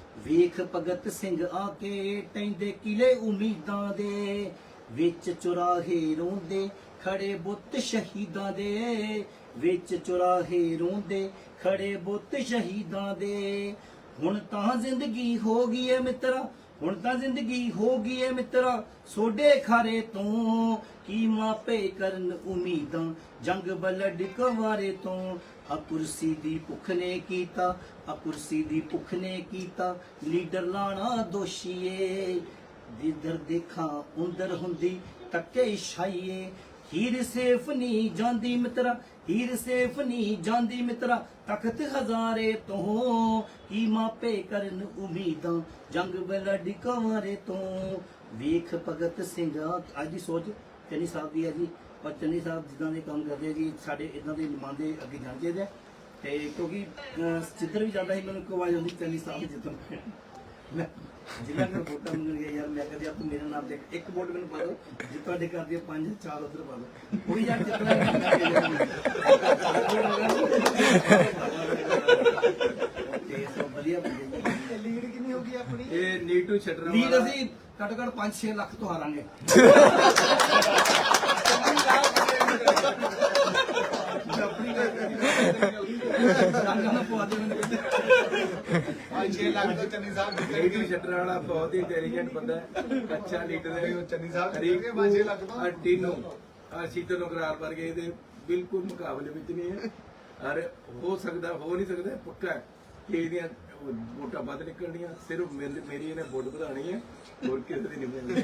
ਵੇਖ ਭਗਤ ਸਿੰਘ ਆ ਕੇ ਟੈਂਦੇ ਕਿਲੇ ਉਮੀਦਾਂ ਦੇ, ਵਿੱਚ ਚੁਰਾਹੇ ਰੋਂਦੇ, ਖੜੇ ਬੁੱਤ ਸ਼ਹੀਦਾਂ ਦੇ, ਵਿੱਚ ਚੁਰਾਹੇ ਰੋਂਦੇ, ਖੜੇ ਬੁੱਤ ਸ਼ਹੀਦਾਂ ਦੇ। ਹੁਣ ਤਾਂ ਜ਼ਿੰਦਗੀ ਹੋ ਗਈ ਏ ਮਿੱਤਰਾ, ਹੁਣ ਤਾਂ ਜ਼ਿੰਦਗੀ ਹੋ ਗਈ ਏ ਮਿੱਤਰਾ, ਸੋਡੇ ਖਾਰੇ ਤੋਂ ਕੀ ਮਾਪੇ ਕਰਨ ਉਮੀਦਾਂ, ਜੰਗ ਬਲਡ ਕਵਾਰੇ ਤੋਂ ਆ ਕੁਰਸੀ ਦੀ ਭੁੱਖ ਨੇ ਕੀਤਾ ਆ ਕੁਰਸੀ ਦੀ ਭੁੱਖ ਨੇ ਕੀਤਾ। ਲੀਡਰ ਲਾਣਾ ਦੋਸ਼ੀਏ, ਜਿੱਧਰ ਦੇਖਾਂ ਉੰਦਰ ਹੁੰਦੀ ਤੱਕੇ ਛਾਈਏ। ਹੀਰ ਸੇਫ ਨਹੀਂ ਜਾਂਦੀ ਮਿੱਤਰਾ, ਹੀਰ ਸੇਫ ਨਹੀਂ ਜਾਂਦੀ ਮਿੱਤਰਾ। ਤਖਤ ਹਜ਼ਾਰੇ ਤੋਂ ਕੀ ਮਾਪੇ ਕਰਨ ਉਮੀਦਾਂ, ਜੰਗ ਬਲਡ ਕੰਵਾਰੇ ਤੋਂ। ਵੇਖ ਭਗਤ ਸਿੰਘ, ਅੱਜ ਦੀ ਸੋਚ ਚੰਨੀ ਸਾਹਿਬ ਦੀ ਹੈ ਜੀ। ਪਰ ਚੰਨੀ ਸਾਹਿਬ ਜਿੱਦਾਂ ਦੇ ਕੰਮ ਕਰਦੇ ਆ ਜੀ ਸਾਡੇ ਇਦਾਂ ਦੇ ਨੁਮਾਇੰਦੇ ਅੱਗੇ ਜਾਣ ਚਾਹੀਦੇ ਆ ਤੇ ਕਿਉਂਕਿ ਅਹ, ਜਿੱਧਰ ਵੀ ਜਾਂਦਾ ਸੀ ਮੈਨੂੰ ਕੋਈ ਆਵਾਜ਼ ਆਉਂਦੀ ਚੰਨੀ ਸਾਹਿਬ ਜਿੱਦਾਂ ਮੈਂ ਜਿੰਨਾ ਮੈਂ ਵੋਟਾਂ ਮੰਗਣ ਗਿਆ ਯਾਰ ਮੈਂ ਕਹਦੇ ਤੂੰ ਮੇਰੇ ਨਾਮ ਤੇ ਇੱਕ ਵੋਟ ਮੈਨੂੰ ਪਾ ਦਿਓ ਜੇ ਤੁਹਾਡੇ ਘਰ ਦੀਆਂ ਪੰਜ ਚਾਰ ਉਧਰ ਪਾ ਦਿਓ। ਉਹ ਵੀ ਯਾਰ ਜਿੱਤਣਾ ਹੀ ਤੇ ਸੋ ਵਧੀਆ ਬੰਦੇ ਜੀ। ਇਹ ਲੀਡ ਕਿੰਨੀ ਹੋ ਗਈ ਆਪਣੀ? ਇਹ ਨੀਟੂ ਛੱਡਣਾ ਲੀਡ ਅਸੀਂ ਘੱਟੋ ਘੱਟ 5-6 ਲੱਖ ਤੋਂ ਹਾਰਾਂਗੇ ਰੰਗਾਂ ਨਾਲ ਪਵਾ ਦੇ ਮੈਨੂੰ ਅੱਜ 6 ਲੱਖ ਤੋਂ ਚੰਨੀ ਸਾਹਿਬ ਨੀਟੂ ਜਿੱਤਣਗੇ ਛੱਡਣ ਵਾਲਾ ਬਹੁਤ ਹੀ ਇੰਟੈਲੀਜੈਂਟ ਬੰਦਾ ਹੈ ਅੱਛਾ ਲੀਡਰ ਹੈ। ਉਹ ਚੰਨੀ ਸਾਹਿਬ ਜਿੱਤਣਗੇ ਪੰਜ ਛੇ ਲੱਖ ਤੋਂ। ਟੀਨੂ ਆ ਸ਼ੀਤਲ ਉਗਰਾਲ ਵਰਗੇ ਇਹਦੇ ਬਿਲਕੁਲ ਮੁਕਾਬਲੇ ਵਿੱਚ ਨਹੀਂ ਹੈ। ਅਰ ਹੋ ਸਕਦਾ ਹੋ ਨਹੀਂ ਸਕਦਾ ਪੱਕਾ ਹੈ। ਕਿ ਇਹਦੀਆਂ ਵੋਟਾਂ ਵੱਧ ਨਿਕਲਣੀਆਂ ਸਿਰਫ ਮੇਰੀ ਇਹਨੇ ਵੋਟ ਵਧਾਣੀ ਹੈ ਹੋਰ ਕਿਸੇ ਦੀ ਨਹੀਂ ਮਿਲਣੀ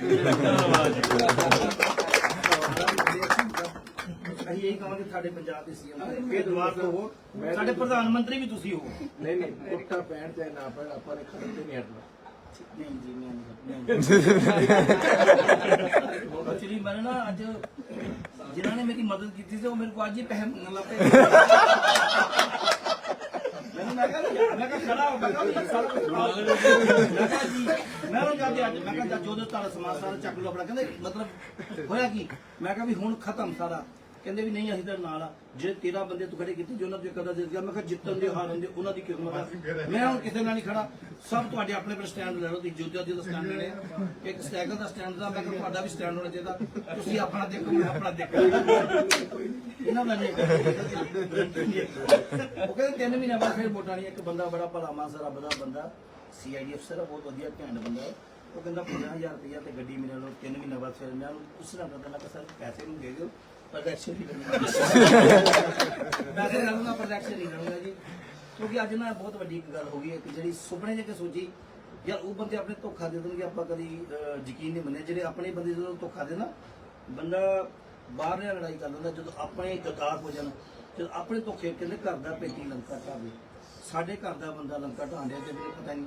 ਅਸੀਂ ਇਹ ਕਹਾਂਗੇ ਸਾਡੇ ਪੰਜਾਬ ਦੇ ਸੀਐਮ ਇਹ ਦੁਆਰ ਤੋਂ ਹੋ ਸਾਡੇ ਪ੍ਰਧਾਨ ਮੰਤਰੀ ਵੀ ਤੁਸੀਂ ਹੋ। ਨਹੀਂ ਨਹੀਂ ਵੋਟਾਂ ਪੈਣ ਚਾਹੇ ਨਾ ਪੈਣ ਆਪਾਂ ਨੇ ਖੜਨ ਤੇ ਨਹੀਂ ਹਟਣਾ। ਨਹੀਂ ਜੀ ਨਹੀਂ ਐਕਚੁਅਲੀ ਮੈਂ ਨਾ ਅੱਜ ਜਿਨ੍ਹਾਂ ਨੇ ਮੇਰੀ ਮਦਦ ਕੀਤੀ ਸੀ ਉਹ ਮੇਰੇ ਕੋਲ ਅੱਜ ਹੀ ਪੈਸੇ ਮੰਗਣ ਲੱਗ ਪਏ। ਮੈਂ ਕਿਹਾ ਮੈਂ ਕਿਹਾ ਖੜਾ ਹੋ। ਮੈਂ ਕਿਹਾ ਜੀ ਮੈਂ ਉਹ ਜਾਂਦੇ ਅੱਜ, ਮੈਂ ਕਿਹਾ ਜੋ ਜੋ ਤੁਹਾਡਾ ਸਮਾਨ ਸਾਰਾ ਚੱਕ ਲਓ ਆਪਣਾ। ਕਹਿੰਦੇ ਮਤਲਬ ਹੋਇਆ ਕੀ? ਮੈਂ ਕਿਹਾ ਵੀ ਹੁਣ ਖਤਮ ਸਾਰਾ। ਕਹਿੰਦੇ ਵੀ ਨਹੀਂ, ਅਸੀਂ ਤਾਂ ਨਾਲ ਆ। ਜੇ 13 ਬੰਦੇ ਤੂੰ ਖੜੇ ਕੀਤੇ, ਜੋ ਉਹਨਾਂ ਦੇ ਕਦਾ ਦੇ ਗਿਆ ਮੈਂ ਕਿਹਾ ਜਿੱਤਣ ਦੇ ਹਾਰਨ ਦੇ ਉਹਨਾਂ ਦੀ ਕਿਸਮਤ ਆ। ਮੈਂ ਹੁਣ ਕਿਸੇ ਨਾਲ ਨਹੀਂ ਖੜਾ। ਸਭ ਤੁਹਾਡੇ ਆਪਣੇ ਆਪਣੇ ਸਟੈਂਡ ਲੈ ਲਓ, ਤੁਸੀਂ ਜੋਧਾ ਜੀ ਦਾ ਸਟੈਂਡ ਲੈਣੇ ਆ। ਇੱਕ ਸਾਈਕਲ ਦਾ ਸਟੈਂਡ ਦਾ, ਮੈਂ ਕਿਹਾ ਤੁਹਾਡਾ ਵੀ ਸਟੈਂਡ ਹੋਣਾ ਚਾਹੀਦਾ। ਤੁਸੀਂ ਆਪਣਾ ਦੇਖੋ, ਮੈਂ ਆਪਣਾ ਦੇਖੋ। ਇਹਨਾਂ ਦਾ ਨਹੀਂ ਉਹ ਕਹਿੰਦੇ ਤਿੰਨ ਮਹੀਨੇ ਬਾਅਦ ਫਿਰ ਵੋਟਾਂ ਨਹੀਂ ਇੱਕ ਬੰਦਾ ਬੜਾ ਭਲਾ ਮਾਨਸਾ ਰੱਬ ਦਾ ਬੰਦਾ। ਸੀਆਈਡੀ ਅਫਸਰ ਆ ਬਹੁਤ ਵਧੀਆ ਘੈਂਟ ਬੰਦਾ ਹੈ। ਉਹ ਕਹਿੰਦਾ 50000 ਰੁਪਇਆ ਤੇ ਗੱਡੀ ਮੇਰੇ ਨਾਲ ਤਿੰਨ ਮਹੀਨੇ ਬਾਅਦ ਫਿਰ ਮੈਂ ਉਹਨੂੰ ਪੁੱਛਣਾ ਕਰਦਾ ਮੈਂ ਕਿਹਾ ਸਰ ਪੈਸੇ ਨੂੰ ਦੇ ਦਿਓ ਪਰ ਐਕਸ਼ਨ ਨਹੀਂ ਕਰਨਾ ਪੈਸੇ ਲੈ ਲੂੰਗਾ ਪਰ ਐਕਸ਼ਨ ਨਹੀਂ ਕਰੂੰਗਾ ਜੀ। ਕਿਉਂਕਿ ਅੱਜ ਨਾ ਬਹੁਤ ਵੱਡੀ ਇੱਕ ਗੱਲ ਹੋ ਗਈ ਹੈ ਕਿ ਜਿਹੜੀ ਸੁਪਨੇ ਜੇ ਕੇ ਸੋਚੀ ਯਾਰ ਉਹ ਬੰਦੇ ਆਪਣੇ ਧੋਖਾ ਦੇ ਦੇਣਗੇ ਆਪਾਂ ਕਦੀ ਯਕੀਨ ਨਹੀਂ ਮੰਨਿਆ। ਜਿਹੜੇ ਆਪਣੇ ਬੰਦੇ ਜਦੋਂ ਧੋਖਾ ਦੇ ਨਾ ਬੰਦਾ ਬਾਹਰ ਲੜਾਈ ਕਰ ਲੈਂਦਾ ਜਦੋਂ ਆਪਣੇ ਗਦਾਰ ਹੋ ਜਾਣ ਜਦੋਂ ਆਪਣੇ ਖੇਡ ਕਹਿੰਦੇ ਘਰ ਦਾ ਪੇਟੀ ਲੰਕਾ ਢਾਵੇ ਸਾਡੇ ਘਰ ਦਾ ਬੰਦਾ ਲੰਕਾ ਢਾਂਡਿਆ ਤੇ ਮੈਨੂੰ ਪਤਾ ਨਹੀਂ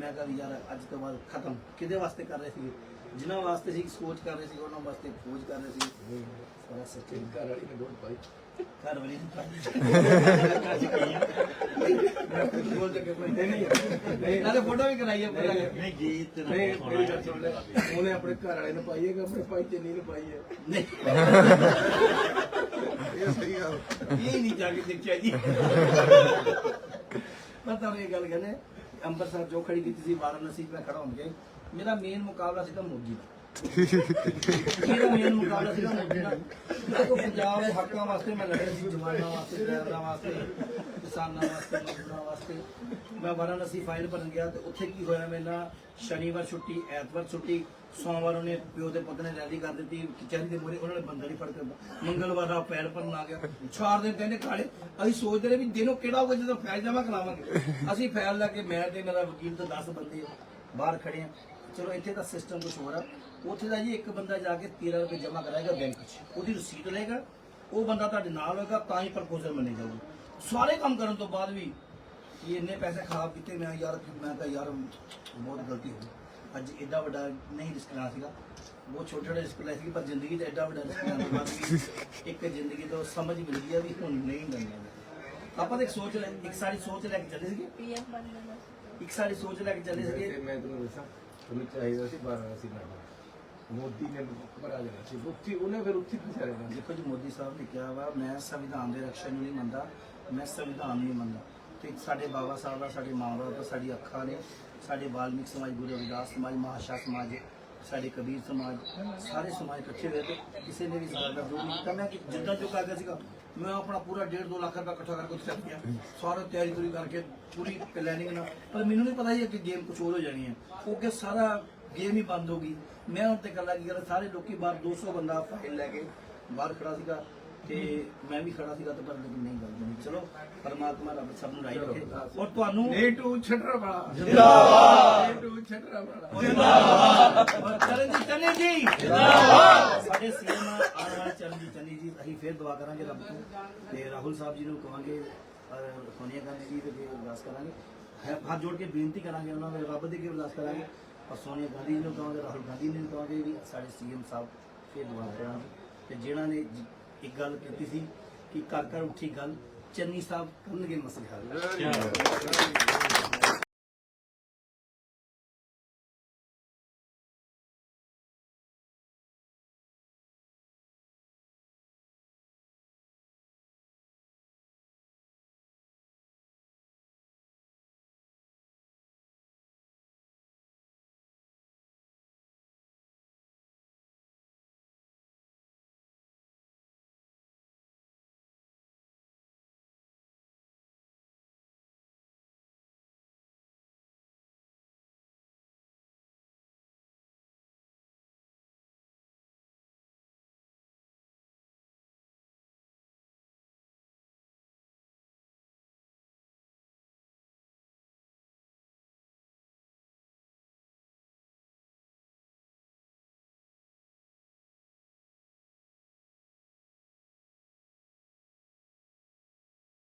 ਮੈਂ ਕਹਾਂ ਯਾਰ ਅੱਜ ਤੋਂ ਬਾਅਦ ਖਤਮ। ਕਿਹਦੇ ਵਾਸਤੇ ਕਰ ਰਹੇ ਸੀ ਜਿਨ੍ਹਾਂ ਵਾਸਤੇ ਸੀ ਸੋਚ ਕਰ ਰਹੇ ਸੀ ਉਹਨਾਂ ਵਾਸਤੇ ਖੋਜ ਕਰ ਰਹੇ ਸੀ ਸਾਰਾ ਸੱਚੇ ਘਰ ਵਾਲੀ ਨੇ ਵੋਟ ਪਾਈ। ਘਰ ਵਾਲੀ ਨੂੰ ਬੋਲ ਕੇ ਕੋਈ ਨਹੀਂ ਨਾਲੇ ਫੋਟੋ ਵੀ ਕਰਾਈ ਪਹਿਲਾਂ ਨਹੀਂ ਗੀਤ ਨਹੀਂ ਮੇਰੀ ਗੱਲ ਸੁਣ ਲੈ। ਉਹਨੇ ਆਪਣੇ ਘਰ ਵਾਲੇ ਨੂੰ ਪਾਈ ਹੈ ਕਿ ਆਪਣੇ ਭਾਈ ਚੰਨੀ ਨੂੰ ਪਾਈ ਹੈ? ਨਹੀਂ। ਇਹ ਸਹੀ ਗੱਲ। ਇਹ ਨਹੀਂ ਜਾ ਕੇ ਦੇਖਿਆ ਜੀ। ਮੈਂ ਤਾਂ ਇਹ ਗੱਲ ਕਹਿੰਦੇ, ਅੰਮ੍ਰਿਤਸਰ ਜੋ ਖੜੀ ਕੀਤੀ ਸੀ ਵਾਰਾਣਸੀ 'ਚ ਮੈਂ ਖੜਾ ਹੋਣ ਕੇ ਮੇਰਾ ਮੇਨ ਮੁਕਾਬਲਾ ਸੀ ਤਾਂ ਮੋਦੀ ਦਾ। ਮੇਰਾ ਮੇਨ ਮੁਕਾਬਲਾ ਸੀ ਮੋਦੀ ਦਾ ਦੇਖੋ ਪੰਜਾਬ ਦੇ ਹੱਕਾਂ ਵਾਸਤੇ ਮੈਂ ਲੜਿਆ ਸੀ ਜਵਾਨਾਂ ਵਾਸਤੇ ਡਰਾਈਵਰਾਂ ਵਾਸਤੇ ਕਿਸਾਨਾਂ ਵਾਸਤੇ ਮਜ਼ਦੂਰਾਂ ਵਾਸਤੇ ਮੈਂ ਵਾਰਾਣਸੀ ਫਾਈਲ ਭਰਨ ਗਿਆ ਤੇ ਉੱਥੇ ਕੀ ਹੋਇਆ ਮੇਰੇ ਸ਼ਨੀਵਾਰ ਛੁੱਟੀ ਐਤਵਾਰ ਛੁੱਟੀ ਸੋਮਵਾਰ ਉਹਨੇ ਪਿਓ ਦੇ ਪੁੱਤ ਨੇ ਰੈਲੀ ਕਰ ਦਿੱਤੀ ਕਚਹਿਰੀ ਦੇ ਮੂਹਰੇ ਉਹਨਾਂ ਨੇ ਬੰਦਾ ਨਹੀਂ ਫੜ ਕੇ ਮੰਗਲਵਾਰ ਦਾ ਪੈਰ ਭਰਨ ਆ ਗਿਆ ਚਾਰ ਦਿਨ ਕਹਿੰਦੇ ਕਾਲੇ ਅਸੀਂ ਸੋਚਦੇ ਰਹੇ ਵੀ ਦਿਨੋਂ ਕਿਹੜਾ ਹੋਊਗਾ ਜਦੋਂ ਫੈਲ ਜਮਾ ਕਰਾਵਾਂਗੇ ਅਸੀਂ ਫੈਲ ਲਾ ਕੇ ਮੈਂ ਤੇ ਮੇਰਾ ਵਕੀਲ ਤੇ 10 ਬੰਦੇ ਬਾਹਰ ਖੜੇ ਆ ਚਲੋ ਇੱਥੇ ਦਾ ਸਿਸਟਮ ਕੁਝ ਹੋਰ ਆ ਉੱਥੇ ਦਾ ਜੀ ਇੱਕ ਬੰਦਾ ਜਾ ਕੇ 13 ਰੁਪਏ ਜਮਾ ਕਰਾਏਗਾ ਬੈਂਕ 'ਚ। ਉਹਦੀ ਰਸੀਦ ਲਏਗਾ ਉਹ ਬੰਦਾ ਤੁਹਾਡੇ ਨਾਲ ਹੋਏਗਾ ਤਾਂ ਹੀ ਪ੍ਰਪੋਜ਼ਲ ਮੰਨੇ ਜਾਊਗਾ। ਸਾਰੇ ਕੰਮ ਕਰਨ ਤੋਂ ਬਾਅਦ ਵੀ ਇਹ ਇੰਨੇ ਪੈਸੇ ਖਰਾਬ ਕੀਤੇ ਮੈਂ ਯਾਰ ਮੈਂ ਤਾਂ ਯਾਰ ਬਹੁਤ ਗਲਤੀ ਹੋ ਗਈ। ਅੱਜ ਐਡਾ ਵੱਡਾ ਨਹੀਂ ਰਿਸਕ ਲੈਣਾ ਸੀਗਾ। ਬਹੁਤ ਛੋਟੇ ਛੋਟੇ ਰਿਸਕ ਲੈ ਸੀ ਪਰ ਜ਼ਿੰਦਗੀ 'ਚ ਐਡਾ ਵੱਡਾ ਰਿਸਕ ਲੈਣ ਤੋਂ ਬਾਅਦ ਵੀ ਇੱਕ ਜ਼ਿੰਦਗੀ ਤੋਂ ਸਮਝ ਮਿਲ ਗਈ ਆ ਵੀ ਹੁਣ ਨਹੀਂ ਲੈਣਾ ਆਪਾਂ ਤਾਂ ਇੱਕ ਸੋਚ ਲੈ ਇੱਕ ਸਾਡੀ ਸੋਚ ਲੈ ਕੇ ਚੱਲੇ ਸੀਗੇ। ਪੀਐਮ ਬਣ ਸੀ ਇੱਕ ਸਾਡੀ ਸੋਚ ਲੈ ਕੇ ਚੱਲੇ ਸੀਗੇ। ਮੈਂ ਤੁਹਾਨੂੰ ਦੱਸਾਂ ਤੁਹਾਨੂੰ ਚਾਹੀਦਾ ਸੀ ਵਾਰਾਣਸੀ ਲੜਨਾ। ਮੋਦੀ ਨੇ ਭਰਾ ਜਾਣਾ ਸੀ। ਉੱਥੇ ਉਹਨੇ ਫਿਰ ਉੱਥੇ ਫਸਾ ਰਹਿਣਾ ਸੀ ਦੇਖੋ ਜੀ, ਮੋਦੀ ਸਾਹਿਬ ਨੇ ਕਿਹਾ ਵਾ, ਮੈਂ ਸੰਵਿਧਾਨ ਦੇ ਰਕਸ਼ਾ ਨੂੰ ਨਹੀਂ ਮੰਨਦਾ, ਮੈਂ ਸੰਵਿਧਾਨ ਨੂੰ ਨਹੀਂ ਮੰਨਦਾ। ਤੇ ਸਾਡੇ ਬਾਬਾ ਸਾਹਿਬ ਦਾ, ਸਾਡੇ ਮਾਂ ਬਾਪ ਦਾ, ਸਾਡੀ ਅੱਖਾਂ ਨੇ, ਸਾਡੇ ਵਾਲਮੀਕ ਸਮਾਜ, ਗੁਰੂ ਰਵਿਦਾਸ ਸਮਾਜ, ਮਹਾਸ਼ਾ ਸਮਾਜ, ਸਾਡੇ ਕਬੀਰ ਸਮਾਜ, ਸਾਰੇ ਸਮਾਜ ਇਕੱਠੇ ਹੋਏ ਤੇ ਕਿਸੇ ਨੇ ਵੀ ਸਾਡਾ ਵਿਰੋਧ ਨਹੀਂ ਮੈਂ ਕਿ ਜਿੱਦਾਂ ਜੋ ਕਰ ਗਿਆ ਸੀਗਾ, ਮੈਂ ਆਪਣਾ ਪੂਰਾ 1.5 2 ਲੱਖ ਰੁਪਏ ਇਕੱਠਾ ਕਰਕੇ ਉੱਥੇ ਚੱਲ ਗਿਆ ਸਾਰਾ ਤਿਆਰੀ ਤੁਰੀ ਕਰਕੇ ਪੂਰੀ ਪਲੈਨਿੰਗ ਨਾਲ। ਪਰ ਮੈਨੂੰ ਨਹੀਂ ਪਤਾ ਸੀ ਕਿ ਗੇਮ ਕੁਝ ਹੋਰ ਹੋ ਜਾਣੀ ਹੈ। ਉਹ ਕਿ ਸਾਰਾ ਗੇਮ ਹੀ ਬੰਦ ਹੋ ਗਈ। ਮੈਂ ਹੁਣ ਤੇ ਗੱਲਾਂ ਕੀ ਕਰ ਸਾਰੇ ਲੋਕੀ ਬਾਹਰ 200 ਬੰਦਾ ਫਾਈਲ ਲੈ ਕੇ ਬਾਹਰ ਖੜਾ ਸੀਗਾ ਤੇ ਮੈਂ ਵੀ ਖੜਾ ਸੀਗਾ ਤੇ ਪਰ ਲੇਕਿਨ ਨਹੀਂ ਗੱਲ ਬਣੀ। ਚਲੋ ਪਰਮਾਤਮਾ ਰੱਬ ਸਭ ਨੂੰ ਰਾਈ ਰੱਖੇ। ਔਰ ਤੁਹਾਨੂੰ ਨੇਟੂ ਛੱਡਰ ਵਾਲਾ ਜਿੰਦਾਬਾਦ। ਨੇਟੂ ਛੱਡਰ ਵਾਲਾ ਔਰ ਚਰਨਜੀਤ ਚੰਨੀ ਜੀ। ਜਿੰਦਾਬਾਦ। ਸਾਡੇ ਸੀਐਮ ਆਉਣ ਵਾਲੇ ਚਰਨਜੀਤ ਚੰਨੀ ਜੀ ਅਸੀਂ ਫੇਰ ਦੁਆ ਕਰਾਂਗੇ ਰੱਬ ਤੋਂ ਤੇ ਰਾਹੁਲ ਸਾਹਿਬ ਜੀ ਨੂੰ ਕਹਾਂਗੇ ਔਰ ਸੋਨੀਆ ਗਾਂਧੀ ਜੀ ਦੇ ਅਰਦਾਸ ਕਰਾਂਗੇ। ਹੱਥ ਜੋੜ ਕੇ ਬੇਨਤੀ ਕਰਾਂਗੇ ਉਹਨਾਂ ਦੇ ਰੱਬ ਦੇ ਅੱਗੇ ਅਰਦਾਸ ਕਰਾਂਗੇ। ਔਰ ਸੋਨੀਆ ਗਾਂਧੀ ਜੀ ਨੂੰ ਕਹਾਂਗੇ, ਰਾਹੁਲ ਗਾਂਧੀ ਜੀ ਨੂੰ ਕਹਾਂਗੇ ਵੀ ਸਾਡੇ ਸੀਐਮ ਸਾਹਿਬ ਫੇਰ ਦੁਆ ਕਰਾਂਗੇ ਤੇ ਜਿਨ੍ਹਾਂ ਨੇ ਇੱਕ ਗੱਲ ਕੀਤੀ ਸੀ ਕਿ ਘਰ ਘਰ ਉੱਠੀ ਗੱਲ, ਚੰਨੀ ਸਾਹਿਬ ਕਰਨਗੇ ਮਸਲੇ ਹੱਲ।